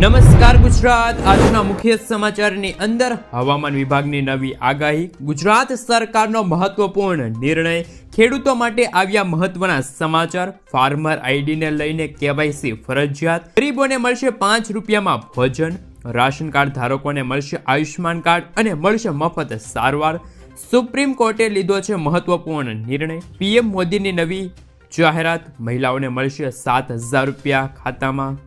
નમસ્કાર ગુજરાત. આજના મુખ્ય સમાચારની અંદર હવામાન વિભાગની નવી આગાહી. ગુજરાત સરકારનો મહત્વપૂર્ણ નિર્ણય. ખેડૂતો માટે આવ્યા મહત્વના સમાચાર. ફાર્મર આઈડીને લઈને કેવાયસી ફરજિયાત. ગરીબોને મળશે પાંચ રૂપિયામાં ભોજન. રાશન કાર્ડ ધારકોને મળશે આયુષ્માન કાર્ડ અને મળશે મફત સારવાર. સુપ્રીમ કોર્ટે લીધો છે મહત્વપૂર્ણ નિર્ણય. પીએમ મોદીની નવી જાહેરાત. મહિલાઓને મળશે સાત હજાર રૂપિયા ખાતામાં.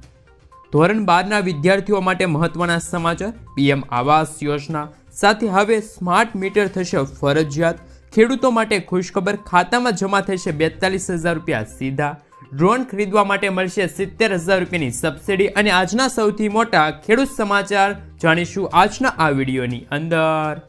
ધોરણ બારના વિદ્યાર્થીઓ માટે મહત્વના સમાચાર, પીએમ આવાસ યોજના, સાથે હવે સ્માર્ટ મીટર થશે ફરજિયાત. ખેડૂતો માટે ખુશખબર, ખાતામાં જમા થશે બેતાલીસ હજાર રૂપિયા સીધા. ડ્રોન ખરીદવા માટે મળશે સિત્તેર હજાર રૂપિયાની સબસિડી અને આજના સૌથી મોટા ખેડૂત સમાચાર જાણીશું આજના આ વિડીયોની અંદર.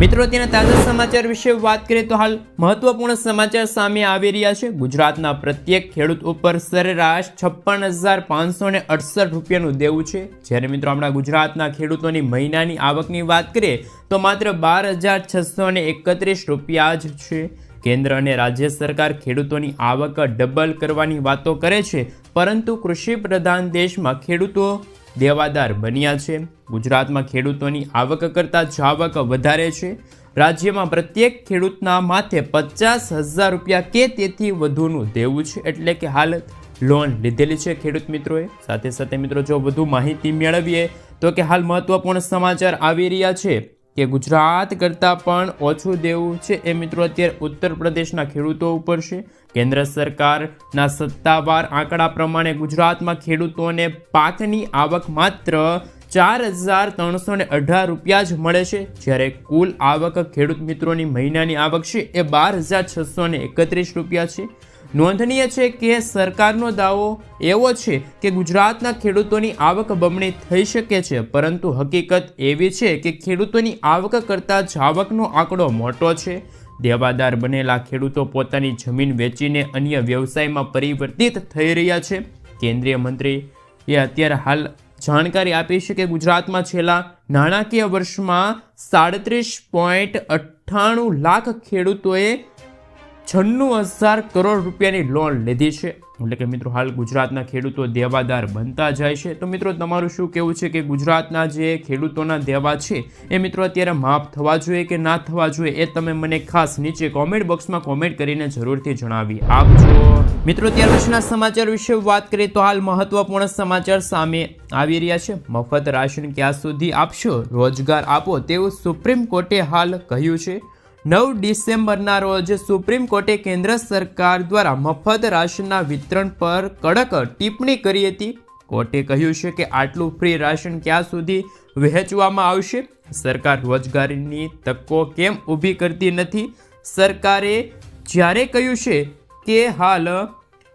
મિત્રો તેના તાજા સમાચાર વિશે વાત કરીએ તો હાલ મહત્વપૂર્ણ સમાચાર સામે આવી રહ્યા છે. ગુજરાતના પ્રત્યેક ખેડૂત ઉપર સરેરાશ છપ્પન હજાર પાંચસો ને અડસઠ રૂપિયાનું દેવું છે. જ્યારે મિત્રો, આપણા ગુજરાતના ખેડૂતોની મહિનાની આવકની વાત કરીએ, તો માત્ર બાર હજાર છસો ને એકત્રીસ રૂપિયા જ છે. કેન્દ્ર અને રાજ્ય સરકાર ખેડૂતોની આવક ડબલ કરવાની વાતો કરે છે, પરંતુ કૃષિ પ્રધાન દેશમાં ખેડૂતો દેવાદાર બન્યા છે. ગુજરાતમાં ખેડૂતોની આવક કરતાં જાવક વધારે છે. રાજ્યમાં પ્રત્યેક ખેડૂતના માથે પચાસ હજાર રૂપિયા કે તેથી વધુનું દેવું છે. એટલે કે હાલ લોન લીધેલી છે ખેડૂત મિત્રોએ. સાથે સાથે મિત્રો, જો વધુ માહિતી મેળવીએ, તો કે હાલ મહત્વપૂર્ણ સમાચાર આવી રહ્યા છે કે ગુજરાત કરતાં પણ ઓછું દેવું છે. એ મિત્રો, અત્યારે ઉત્તર પ્રદેશના ખેડૂતો ઉપર છે. કેન્દ્ર સરકારના સત્તાવાર આંકડા પ્રમાણે ગુજરાતમાં ખેડૂતોને પાકની આવક માત્ર ચાર હજાર ત્રણસો ને અઢાર રૂપિયા જ મળે છે. જ્યારે કુલ આવક ખેડૂત મિત્રોની મહિનાની આવક છે એ બાર હજાર છસો ને એકત્રીસ રૂપિયા છે. નોંધનીય છે કે સરકારનો દાવો એવો છે કે ગુજરાતના ખેડૂતોની આવક બમણી થઈ શકે છે, પરંતુ હકીકત એવી છે કે ખેડૂતોની આવક કરતાં જાવકનો આંકડો મોટો છે. દેવાદાર બનેલા ખેડૂતો પોતાની જમીન વેચીને અન્ય વ્યવસાયમાં પરિવર્તિત થઈ રહ્યા છે. કેન્દ્રીય મંત્રી એ અત્યારે હાલ જાણકારી આપી છે કે ગુજરાતમાં છેલ્લા નાણાકીય વર્ષમાં સાડત્રીસ પોઈન્ટ અઠ્ઠાણું લાખ ખેડૂતોએ છન્નું હજાર કરોડ રૂપિયાની લોન લીધી છે. એટલે કે મિત્રો, હાલ ગુજરાતના ખેડૂતો દેવાદાર બનતા જાય છે. તો મિત્રો, તમારું શું કહેવું છે કે ગુજરાતના જે ખેડૂતોના દેવા છે, એ મિત્રો અત્યારે માફ થવા જોઈએ કે ના થવા જોઈએ, એ તમે મને ખાસ નીચે કોમેન્ટ બોક્સમાં કોમેન્ટ કરીને જરૂરથી જણાવી આપજો. મિત્રો ત્યાર પછીના સમાચાર વિશે વાત કરીએ તો હાલ મહત્વપૂર્ણ સમાચાર સામે આવી રહ્યા છે. મફત રાશન ક્યાં સુધી આપશો? રોજગાર આપો તેવું સુપ્રીમ કોર્ટે હાલ કહ્યું છે. નવ ડિસેમ્બરના રોજ સુપ્રીમ કોર્ટે કેન્દ્ર સરકાર દ્વારા મફત રાશનના વિતરણ પર કડક ટિપ્પણી કરી હતી. કોર્ટે કહ્યું છે કે આટલું ફ્રી રાશન ક્યાં સુધી વહેંચવામાં આવશે? સરકાર રોજગારીની તકો કેમ ઊભી કરતી નથી? સરકારે જ્યારે કહ્યું છે કે હાલ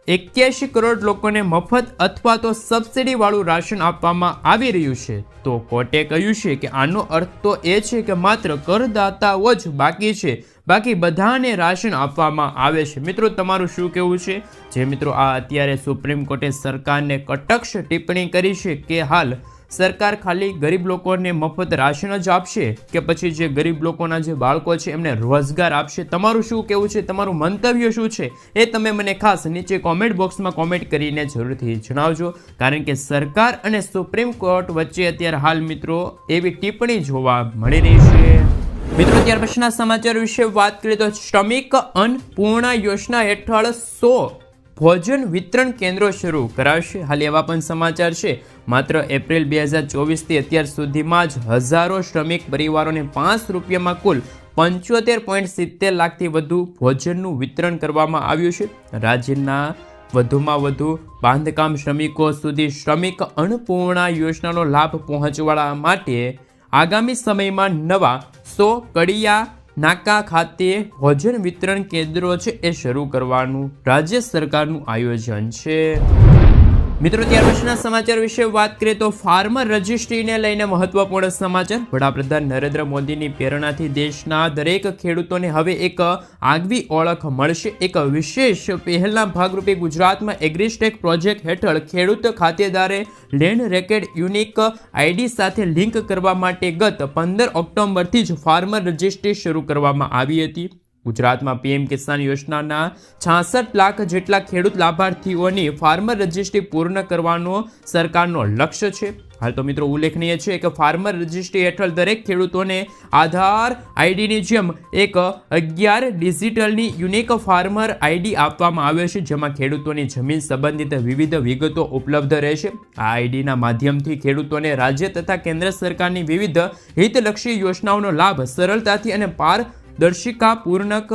એક્યાસી કરોડ લોકોને મફત અથવા તો સબસિડીવાળું રાશન આપવામાં આવી રહ્યું છે. તો કોર્ટે કહ્યું છે કે આનો અર્થ તો એ છે કે માત્ર કરદાતાઓ જ બાકી છે. બાકી બધાને રાશન આપવામાં આવે છે. મિત્રો, તમારું શું કહેવું છે? જે મિત્રો, આ અત્યારે સુપ્રીમ કોર્ટે સરકારને કટક્ષ ટિપ્પણી કરી છે કે હાલ સરકાર ખાલી ગરીબ લોકોને મફત રાશન જ આપશે કે પછી જે ગરીબ લોકોના જે બાળકો છે એમને રોજગાર આપશે? તમારું શું કહેવું છે? તમારું મંતવ્ય શું છે? એ તમે મને ખાસ નીચે કોમેન્ટ બોક્સમાં કોમેન્ટ કરીને જરૂરથી જણાવજો. કારણ કે સરકાર અને સુપ્રીમ કોર્ટ વચ્ચે અત્યારે હાલ મિત્રો એવી ટિપ્પણી જોવા મળી રહી છે. મિત્રો, ત્યાર પછીના સમાચાર વિશે વાત કરીએ તો શ્રમિક અન્નપૂર્ણા યોજના હેઠળ સો ભોજન વિતરણ કેન્દ્રો શરૂ કરાશે. હાલ એવા પણ સમાચાર છે. માત્ર એપ્રિલ બે હજાર ચોવીસથી અત્યાર સુધીમાં જ હજારો શ્રમિક પરિવારોને પાંચ રૂપિયામાં કુલ પંચોતેર પોઈન્ટ સિત્તેર લાખથી વધુ ભોજનનું વિતરણ કરવામાં આવ્યું છે. રાજ્યના વધુમાં વધુ બાંધકામ શ્રમિકો સુધી શ્રમિક અન્નપૂર્ણા યોજનાનો લાભ પહોંચવા માટે આગામી સમયમાં નવા સો કડિયા નાકા ખાતે ભોજન વિતરણ કેન્દ્રો છે એ શરૂ કરવાનું રાજ્ય સરકારનું આયોજન છે. મિત્રો, ત્યાર સમાચાર વિશે વાત કરીએ તો ફાર્મર રજિસ્ટ્રીને લઈને મહત્વપૂર્ણ સમાચાર. વડાપ્રધાન નરેન્દ્ર મોદીની પ્રેરણાથી દેશના દરેક ખેડૂતોને હવે એક આગવી ઓળખ મળશે. એક વિશેષ પહેલના ભાગરૂપે ગુજરાતમાં એગ્રીસ્ટેક પ્રોજેક્ટ હેઠળ ખેડૂત ખાતેદારે લેન્ડ રેકેડ યુનિક આઈડી સાથે લિંક કરવા માટે ગત પંદર ઓક્ટોબરથી જ ફાર્મર રજિસ્ટ્રી શરૂ કરવામાં આવી હતી. ગુજરાતમાં પીએમ કિસાન યોજનાના છાસઠ લાખ જેટલા ખેડૂત લાભાર્થીઓની ફાર્મર રજિસ્ટ્રી પૂર્ણ કરવાનો સરકારનો લક્ષ્ય છે. હાલ તો મિત્રો ઉલ્લેખનીય છે કે ફાર્મર રજિસ્ટ્રી હેઠળ દરેક ખેડૂતોને આધાર આઈડીની જેમ એક અગિયાર ડિજિટલની યુનિક ફાર્મર આઈડી આપવામાં આવે છે, જેમાં ખેડૂતોની જમીન સંબંધિત વિવિધ વિગતો ઉપલબ્ધ રહેશે. આ આઈડીના માધ્યમથી ખેડૂતોને રાજ્ય તથા કેન્દ્ર સરકારની વિવિધ હિતલક્ષી યોજનાઓનો લાભ સરળતાથી અને પાર દર્શિકા પૂર્ણક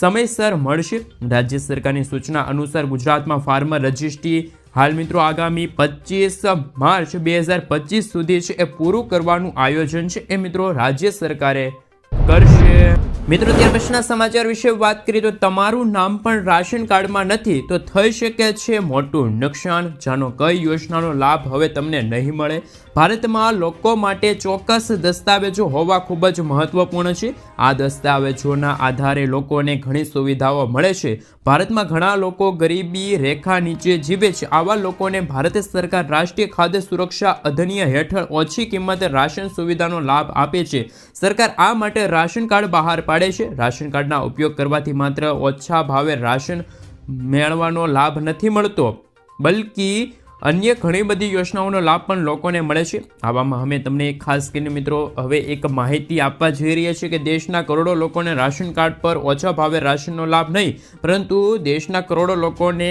સમયસર મળશે. રાજ્ય સરકારની સૂચના અનુસાર ગુજરાતમાં ફાર્મર રજિસ્ટ્રી હાલ મિત્રો આગામી પચીસ માર્ચ બે હજાર પચીસ સુધી છે એ પૂરું કરવાનું આયોજન છે એ મિત્રો રાજ્ય સરકારે કરશે. મિત્રો ત્યાર પછીના સમાચાર વિશે વાત કરીએ તો તમારું નામ પણ રાશન કાર્ડમાં નથી, તો થઈ શકે છે મોટું નુકસાન. જાણો, કઈ યોજનાનો લાભ હવે તમને નહીં મળે? ભારતમાં લોકો માટે ચોક્કસ દસ્તાવેજો હોવા ખૂબ જ મહત્વપૂર્ણ છે. આ દસ્તાવેજોના આધારે લોકોને ઘણી સુવિધાઓ મળે છે. ભારતમાં ઘણા લોકો ગરીબી રેખા નીચે જીવે છે. આવા લોકોને ભારત સરકાર રાષ્ટ્રીય ખાદ્ય સુરક્ષા અધિનિયમ હેઠળ ઓછી કિંમતે રાશન સુવિધાનો લાભ આપે છે. સરકાર આ માટે રાશન કાર્ડ બહાર પાડે છે. રાશન કાર્ડના ઉપયોગ કરવાથી માત્ર ઓછા ભાવે રાશન મેળવવાનો લાભ નથી મળતો. બલકી અન્ય ઘણી બધી યોજનાઓનો લાભ પણ લોકોને મળે છે. આવામાં અમે તમને એક ખાસ કરીને મિત્રો હવે એક માહિતી આપવા જઈ રહ્યા છીએ કે દેશના કરોડો લોકોને રાશન કાર્ડ પર ઓછા ભાવે રાશનનો લાભ નહીં, પરંતુ દેશના કરોડો લોકોને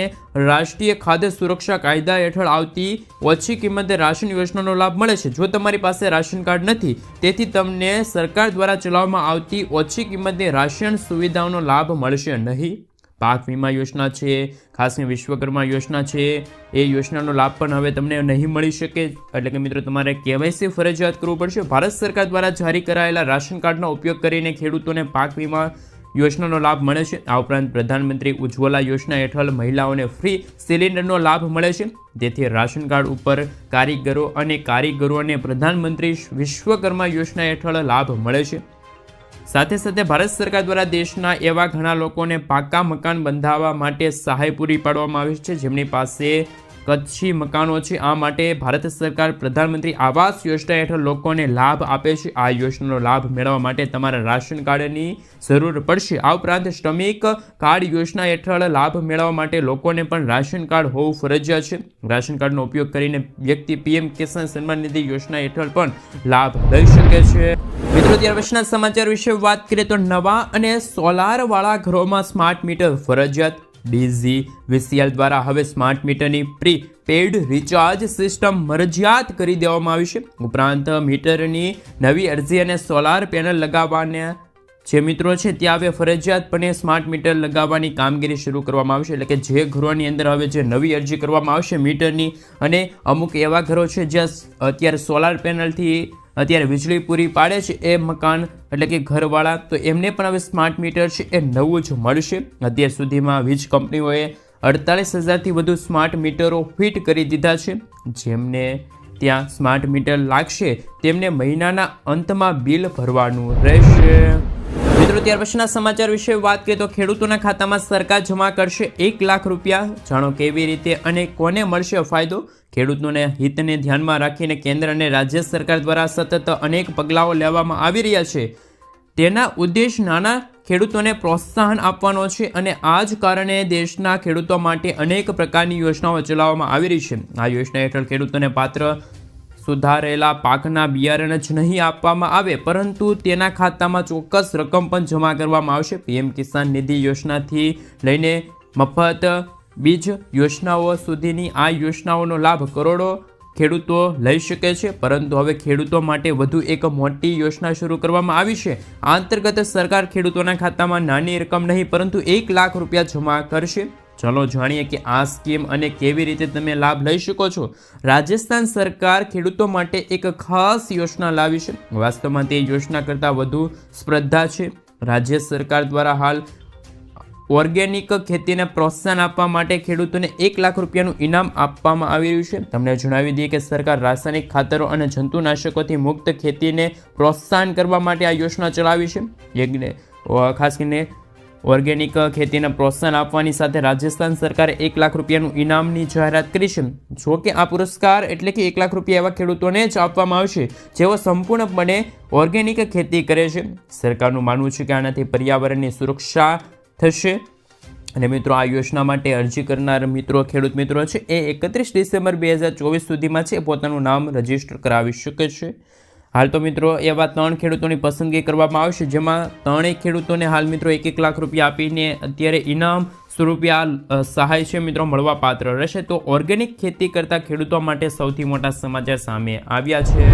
રાષ્ટ્રીય ખાદ્ય સુરક્ષા કાયદા હેઠળ આવતી ઓછી કિંમતે રાશન યોજનાનો લાભ મળે છે. જો તમારી પાસે રાશન કાર્ડ નથી, તેથી તમને સરકાર દ્વારા ચલાવવામાં આવતી ઓછી કિંમતે રાશન સુવિધાઓનો લાભ મળશે નહીં. પાક વીમા યોજના છે ખાસની વિશ્વકર્મા યોજના છે. એ યોજનાનો લાભ પણ હવે તમને નહીં મળી શકે. એટલે કે મિત્રો, તમારે કેવાયસી ફરજિયાત કરવું પડશે. ભારત સરકાર દ્વારા જારી કરાયેલા રાશન કાર્ડનો ઉપયોગ કરીને ખેડૂતોને પાક વીમા યોજનાનો લાભ મળે છે. આ ઉપરાંત પ્રધાનમંત્રી ઉજ્જવલા યોજના હેઠળ મહિલાઓને ફ્રી સિલિન્ડરનો લાભ મળે છે. તેથી રાશન કાર્ડ ઉપર કારીગરો અને કારીગરોને પ્રધાનમંત્રી વિશ્વકર્મા યોજના હેઠળ લાભ મળે છે. સાથે સાથે ભારત સરકાર દ્વારા દેશના એવા ઘણા લોકોને પાકા મકાન બંધાવવા માટે સહાય પૂરી પાડવામાં આવી છે. જેમની પાસે કચ્છી મકાનો છે. આ માટે ભારત સરકાર પ્રધાનમંત્રી આવાસ યોજના હેઠળ લોકોને લાભ આપે છે. આ યોજનાનો લાભ મેળવવા માટે તમારા રાશન કાર્ડની જરૂર પડશે. આ ઉપરાંત શ્રમિક કાર્ડ યોજના હેઠળ લાભ મેળવવા માટે લોકોને પણ રાશન કાર્ડ હોવું ફરજિયાત છે. રાશન કાર્ડનો ઉપયોગ કરીને વ્યક્તિ પીએમ કિસાન સન્માન નિધિ યોજના હેઠળ પણ લાભ લઈ શકે છે. મિત્રો, ત્યાર પછીના સમાચાર વિશે વાત કરીએ તો નવા અને સોલારવાળા ઘરોમાં સ્માર્ટ મીટર ફરજિયાત D G V C L દ્વારા હવે સ્માર્ટ મીટરની પ્રી પેડ રિચાર્જ સિસ્ટમ મરજિયાત કરી દેવામાં આવી છે. ઉપરાંત મીટરની નવી અરજી અને સોલાર પેનલ લગાવવાના જે મિત્રો છે, ત્યાં હવે ફરજિયાતપણે સ્માર્ટ મીટર લગાવવાની કામગીરી શરૂ કરવામાં આવશે. એટલે કે જે ઘરોની અંદર હવે જે નવી અરજી કરવામાં આવશે, મીટરની, અને અમુક એવા ઘરો છે, જ્યાં અત્યારે સોલાર પેનલથી અત્યારે વીજળી પૂરી પાડે છે એ મકાન, એટલે કે ઘરવાળા, તો એમને પણ હવે સ્માર્ટ મીટર છે એ નવું જ મળશે. અત્યાર સુધીમાં વીજ કંપનીઓએ અડતાલીસ હજારથી વધુ સ્માર્ટ મીટરો ફિટ કરી દીધા છે. જેમને ત્યાં સ્માર્ટ મીટર લાગશે, તેમને મહિનાના અંતમાં બિલ ભરવાનું રહેશે. મિત્રો, ત્યાર પછીના સમાચાર વિશે વાત કરીએ તો ખેડૂતોના ખાતામાં સરકાર જમા કરશે એક લાખ રૂપિયા. જાણો કેવી રીતે અને કોને મળશે ફાયદો? ખેડૂતોને હિતને ધ્યાનમાં રાખીને કેન્દ્ર અને રાજ્ય સરકાર દ્વારા સતત અનેક પગલાઓ લેવામાં આવી રહ્યા છે. તેના ઉદ્દેશ નાના ખેડૂતોને પ્રોત્સાહન આપવાનો છે અને આ જ કારણે દેશના ખેડૂતો માટે અનેક પ્રકારની યોજનાઓ ચલાવવામાં આવી રહી છે. આ યોજના હેઠળ ખેડૂતોને પાત્ર સુધારેલા પાકના બિયારણ જ નહીં આપવામાં આવે, પરંતુ તેના ખાતામાં ચોક્કસ રકમ પણ જમા કરવામાં આવશે. પીએમ કિસાન નિધિ યોજનાથી લઈને મફત બીજ યોજનાઓ સુધીની આ યોજનાઓનો લાભ કરોડો ખેડૂતો લઈ શકે છે, પરંતુ હવે ખેડૂતો માટે વધુ એક મોટી યોજના શરૂ કરવામાં આવી છે. આ અંતર્ગત સરકાર ખેડૂતોના ખાતામાં નાની રકમ નહીં, પરંતુ એક લાખ રૂપિયા જમા કરશે. ચલો જાણીએ કે આ સ્કીમ અને કેવી રીતે તમે લાભ લઈ શકો છો. રાજસ્થાન સરકાર ખેડૂતો માટે એક ખાસ યોજના લાવી છે. વાસ્તવમાં તે યોજના કરતાં વધુ સ્પર્ધા છે. રાજ્ય સરકાર દ્વારા હાલ ઓર્ગેનિક ખેતીને પ્રોત્સાહન આપવા માટે ખેડૂતોને એક લાખ રૂપિયાનું ઇનામ આપવામાં આવી રહ્યું છે. તમને જણાવી દઈએ કે સરકાર રાસાયણિક ખાતરો અને જંતુનાશકોથી મુક્ત ખેતીને પ્રોત્સાહન કરવા માટે આ યોજના ચલાવી છે. યજ્ઞ ખાસ કરીને ઓર્ગેનિક ખેતીને પ્રોત્સાહન આપવાની સાથે રાજસ્થાન સરકારે એક લાખ રૂપિયાનું ઇનામની જાહેરાત કરી છે. જો કે આ પુરસ્કાર એટલે કે એક લાખ રૂપિયા એવા ખેડૂતોને જ આપવામાં આવશે, જેઓ સંપૂર્ણપણે ઓર્ગેનિક ખેતી કરે છે. સરકારનું માનવું છે કે આનાથી પર્યાવરણની સુરક્ષા થશે. અને મિત્રો, આ યોજના માટે અરજી કરનાર મિત્રો, ખેડૂત મિત્રો છે, એ એકત્રીસ ડિસેમ્બર બે હજાર ચોવીસ સુધીમાં છે. પોતાનું નામ રજિસ્ટર કરાવી શકે છે. હાલ તો મિત્રો એવા ત્રણ ખેડૂતોની પસંદગી કરવામાં આવશે, જેમાં ત્રણેય ખેડૂતોને હાલ મિત્રો એક એક લાખ રૂપિયા આપીને અત્યારે ઇનામ સ્વરૂપે આ સહાય છે મિત્રો મળવા પાત્ર રહેશે. તો ઓર્ગેનિક ખેતી કરતા ખેડૂતો માટે સૌથી મોટા સમાચાર સામે આવ્યા છે.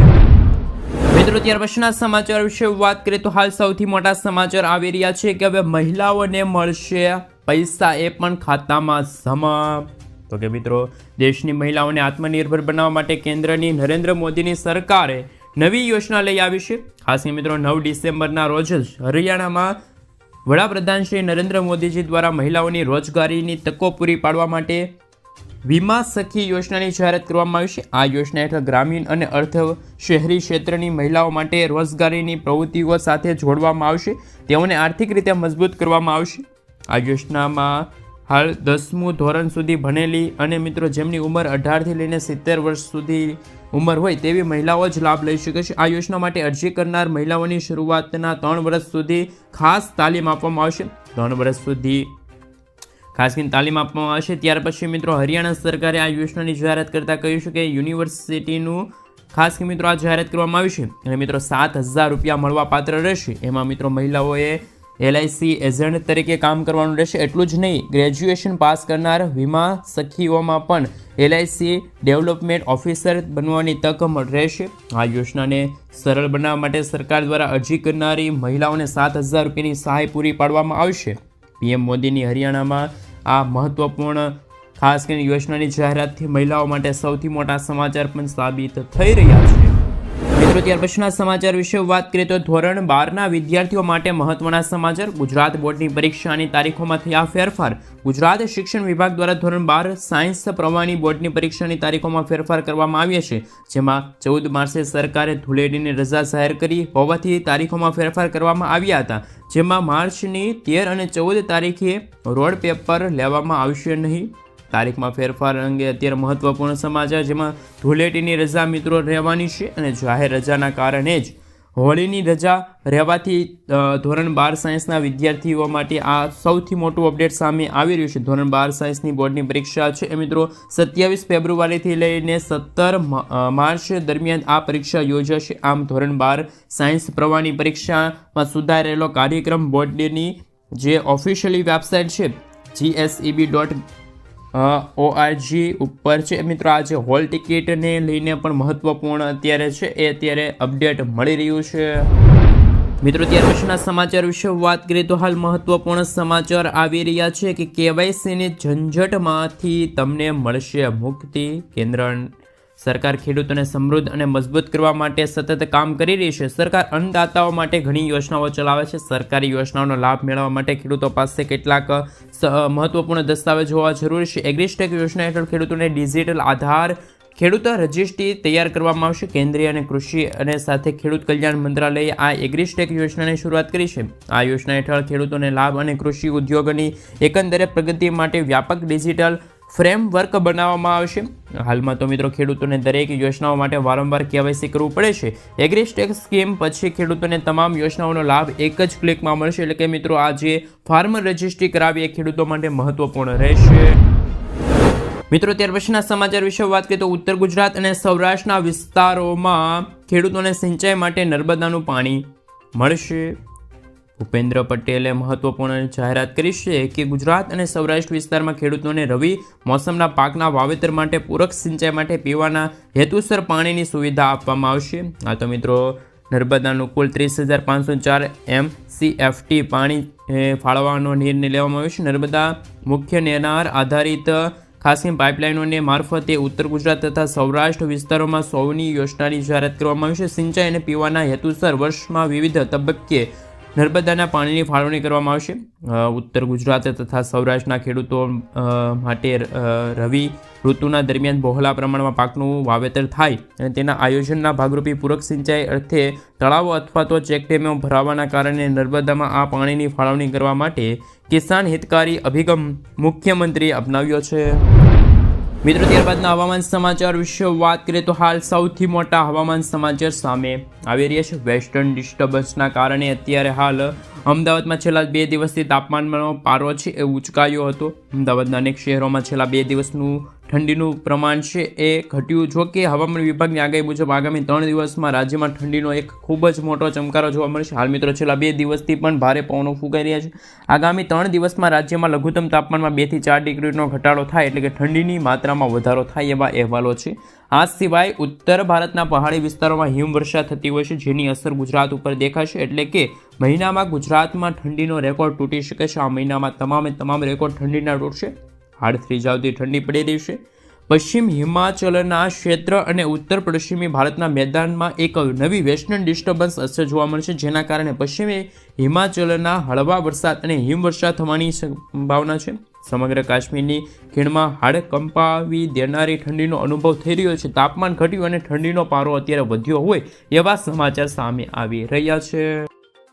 મિત્રો, ત્યાર પછીના સમાચાર વિશે વાત કરીએ તો હાલ સૌથી મોટા સમાચાર આવી રહ્યા છે કે હવે મહિલાઓને મળશે પૈસા, એ પણ ખાતામાં જમા. તો કે મિત્રો, દેશની મહિલાઓને આત્મનિર્ભર બનાવવા માટે કેન્દ્રની નરેન્દ્ર મોદીની સરકારે નવી યોજના લઈ આવી છે. ખાસ મિત્રો નવ ડિસેમ્બરના રોજ જ હરિયાણામાં વડાપ્રધાન શ્રી નરેન્દ્ર મોદીજી દ્વારા મહિલાઓની રોજગારીની તકો પૂરી પાડવા માટે વીમા સખી યોજનાની જાહેરાત કરવામાં આવી છે. આ યોજના હેઠળ ગ્રામીણ અને અર્ધ શહેરી ક્ષેત્રની મહિલાઓ માટે રોજગારીની પ્રવૃત્તિઓ સાથે જોડવામાં આવશે. તેઓને આર્થિક રીતે મજબૂત કરવામાં આવશે. આ યોજનામાં હાલ દસમું ધોરણ સુધી ભણેલી અને મિત્રો જેમની ઉંમર અઢારથી લઈને સિત્તેર વર્ષ સુધી ઉંમર હોય તેવી મહિલાઓ જ લાભ લઈ શકે છે. આ યોજના માટે અરજી કરનાર મહિલાઓની શરૂઆતના ત્રણ વર્ષ સુધી ખાસ તાલીમ આપવામાં આવશે. ત્રણ વર્ષ સુધી ખાસ કરીને તાલીમ આપવામાં આવશે. ત્યાર પછી મિત્રો હરિયાણા સરકારે આ યોજનાની જાહેરાત કરતાં કહ્યું છે કે યુનિવર્સિટીનું ખાસ કરીને મિત્રો આ જાહેરાત કરવામાં આવી છે. અને મિત્રો સાત હજાર રૂપિયા મળવા પાત્ર રહેશે. એમાં મિત્રો મહિલાઓએ એલઆઈસી એજન્ટ તરીકે કામ કરવાનું રહેશે. એટલું જ નહીં ગ્રેજ્યુએશન પાસ કરનાર વીમા સખીઓમાં પણ એલઆઈસી ડેવલપમેન્ટ ઓફિસર બનવાની તક રહેશે. આ યોજનાને સરળ બનાવવા માટે સરકાર દ્વારા અરજી કરનારી મહિલાઓને સાત હજાર રૂપિયાની સહાય પૂરી પાડવામાં આવશે. પીએમ મોદીની હરિયાણામાં આ મહત્વપૂર્ણ, ખાસ કરીને યોજનાની જાહેરાતથી મહિલાઓ માટે સૌથી મોટા સમાચાર પણ સાબિત થઈ રહ્યા છે. મિત્રો ત્યાર પછીના સમાચાર વિશે વાત કરીએ તો ધોરણ બારના વિદ્યાર્થીઓ માટે મહત્વના સમાચાર. ગુજરાત બોર્ડની પરીક્ષાની તારીખોમાં થયા ફેરફાર. ગુજરાત શિક્ષણ વિભાગ દ્વારા ધોરણ બાર સાયન્સ પ્રવાહની બોર્ડની પરીક્ષાની તારીખોમાં ફેરફાર કરવામાં આવ્યા છે, જેમાં ચૌદ માર્ચે સરકારે ધૂળેટીની રજા જાહેર કરી હોવાથી તારીખોમાં ફેરફાર કરવામાં આવ્યા હતા, જેમાં માર્ચની તેર અને ચૌદ તારીખે રોડ પેપર લેવામાં આવશે નહીં. તારીખમાં ફેરફાર અંગે અત્યારે મહત્વપૂર્ણ સમાચાર, જેમાં ધૂળેટીની રજા મિત્રો રહેવાની છે અને જાહેર રજાના કારણે જ હોળીની રજા રહેવાથી ધોરણ બાર સાયન્સના વિદ્યાર્થીઓ માટે આ સૌથી મોટું અપડેટ સામે આવી રહ્યું છે. ધોરણ બાર સાયન્સની બોર્ડની પરીક્ષા છે. એ મિત્રો, સત્યાવીસ ફેબ્રુઆરીથી લઈને સત્તર માર્ચ દરમિયાન આ પરીક્ષા યોજાશે. આમ, ધોરણ બાર સાયન્સ પ્રવાહની પરીક્ષામાં સુધારેલો કાર્યક્રમ બોર્ડની જે ઓફિશિયલી વેબસાઇટ છે G S E B dot O R G ઉપર છે. મિત્રો, આ જે હોલ ટિકિટને લઈને પણ મહત્વપૂર્ણ અત્યારે છે. એ અત્યારે અપડેટ મળી રહ્યું છે. મિત્રો, ત્યાર પછીના સમાચાર વિશે વાત કરીએ તો હાલ મહત્વપૂર્ણ સમાચાર આવી રહ્યા છે કે કેવાયસીની ઝંઝટમાંથી તમને મળશે મુક્તિ કેન્દ્ર સરકાર ખેડૂતોને સમૃદ્ધ અને મજબૂત કરવા માટે સતત કામ કરી રહી છે. સરકાર અન્નદાતાઓ માટે ઘણી યોજનાઓ ચલાવે છે. સરકારી યોજનાઓનો લાભ મેળવવા માટે ખેડૂતો પાસે કેટલાક મહત્વપૂર્ણ દસ્તાવેજ હોવા જરૂરી છે. એગ્રીસ્ટેક યોજના હેઠળ ખેડૂતોને ડિજિટલ આધાર, ખેડૂત રજિસ્ટ્રી તૈયાર કરવામાં આવશે. કેન્દ્રીય અને કૃષિ અને સાથે ખેડૂત કલ્યાણ મંત્રાલયે આ એગ્રીસ્ટેક યોજનાની શરૂઆત કરી છે. આ યોજના હેઠળ ખેડૂતોને લાભ અને કૃષિ ઉદ્યોગની એકંદરે પ્રગતિ માટે વ્યાપક ડિજિટલ ફ્રેમવર્ક બનાવવામાં આવશે. હાલમાં તો મિત્રો ખેડૂતોને દરેક યોજનાઓ માટે વારંવાર કેવાયસી કરવું પડે છે. એગ્રીસ્ટેક સ્કીમ પછી ખેડૂતોને તમામ યોજનાઓનો લાભ એક જ ક્લિકમાં મળશે. એટલે કે મિત્રો આ જે ફાર્મર રજિસ્ટ્રી કરાવી એ ખેડૂતો માટે મહત્વપૂર્ણ રહેશે. મિત્રો, ત્યાર પછીના સમાચાર વિશે વાત કરીએ તો ઉત્તર ગુજરાત અને સૌરાષ્ટ્રના વિસ્તારોમાં ખેડૂતોને સિંચાઈ માટે નર્મદાનું પાણી મળશે. ભૂપેન્દ્ર પટેલે મહત્વપૂર્ણ જાહેરાત કરી છે કે ગુજરાત અને સૌરાષ્ટ્ર વિસ્તારમાં ખેડૂતોને રવિ મોસમના પાકના વાવેતર માટે પૂરક સિંચાઈ માટે પીવાના હેતુસર પાણીની સુવિધા આપવામાં આવશે. આ તો મિત્રો, નર્મદાનું કુલ ત્રીસ હજાર પાંચસો ચાર એમ સીએફટી પાણી ફાળવવાનો નિર્ણય લેવામાં આવ્યો છે. નર્મદા મુખ્ય નેનાર આધારિત ખાસ પાઇપલાઇનોને મારફતે ઉત્તર ગુજરાત તથા સૌરાષ્ટ્ર વિસ્તારોમાં સૌની યોજનાની જાહેરાત કરવામાં આવી છે. સિંચાઈ અને પીવાના હેતુસર વર્ષમાં વિવિધ તબક્કે નર્મદાના પાણીની ફાળવણી કરવામાં આવશે. ઉત્તર ગુજરાત તથા સૌરાષ્ટ્રના ખેડૂતો માટે રવિ ઋતુના દરમિયાન બહોળા પ્રમાણમાં પાકનું વાવેતર થાય અને તેના આયોજનના ભાગરૂપે પૂરક સિંચાઈ અર્થે તળાવો અથવા તો ચેકડેમો ભરાવાના કારણે નર્મદામાં આ પાણીની ફાળવણી કરવા માટે કિસાન હિતકારી અભિગમ મુખ્યમંત્રીએ અપનાવ્યો છે. મિત્રો, ત્યારબાદના હવામાન સમાચાર વિશે વાત કરીએ તો હાલ સૌથી મોટા હવામાન સમાચાર સામે આવી રહ્યા છે. વેસ્ટર્ન ડિસ્ટર્બન્સના કારણે અત્યારે હાલ અમદાવાદમાં છેલ્લા બે દિવસથી તાપમાનનો પારો છે, એ ઉચકાયો હતો. અમદાવાદના અનેક શહેરોમાં છેલ્લા બે દિવસનું ઠંડીનું પ્રમાણ છે એ ઘટ્યું. જો કે હવામાન વિભાગની આગાહી મુજબ આગામી ત્રણ દિવસમાં રાજ્યમાં ઠંડીનો એક ખૂબ જ મોટો ચમકારો જોવા મળશે. હાલ મિત્રો છેલ્લા બે દિવસથી પણ ભારે પવનો ફૂંકાઈ રહ્યા છે. આગામી ત્રણ દિવસમાં રાજ્યમાં લઘુત્તમ તાપમાનમાં બેથી ચાર ડિગ્રીનો ઘટાડો થાય એટલે કે ઠંડીની માત્રામાં વધારો થાય એવા અહેવાલો છે. આ સિવાય ઉત્તર ભારતના પહાડી વિસ્તારોમાં હિમવર્ષા થતી હોય છે, જેની અસર ગુજરાત ઉપર દેખાશે એટલે કે મહિનામાં ગુજરાતમાં ઠંડીનો રેકોર્ડ તૂટી શકે છે. આ મહિનામાં તમામે તમામ રેકોર્ડ ઠંડીના તૂટશે હાડ થ્રીજાવતી ઠંડી પડી રહી છે. પશ્ચિમ હિમાચલના ક્ષેત્ર અને ઉત્તર પશ્ચિમી ભારતના મેદાનમાં એક નવી વેસ્ટર્ન ડિસ્ટર્બન્સ અસર જોવા મળશે જેના કારણે પશ્ચિમી હિમાચલના હળવા વરસાદ અને હિમવર્ષા થવાની સંભાવના છે. સમગ્ર કાશ્મીરની ખીણમાં હાડ કંપાવી દેનારી ઠંડીનો અનુભવ થઈ રહ્યો છે. તાપમાન ઘટ્યું અને ઠંડીનો પારો અત્યારે વધ્યો હોય એવા સમાચાર સામે આવી રહ્યા છે.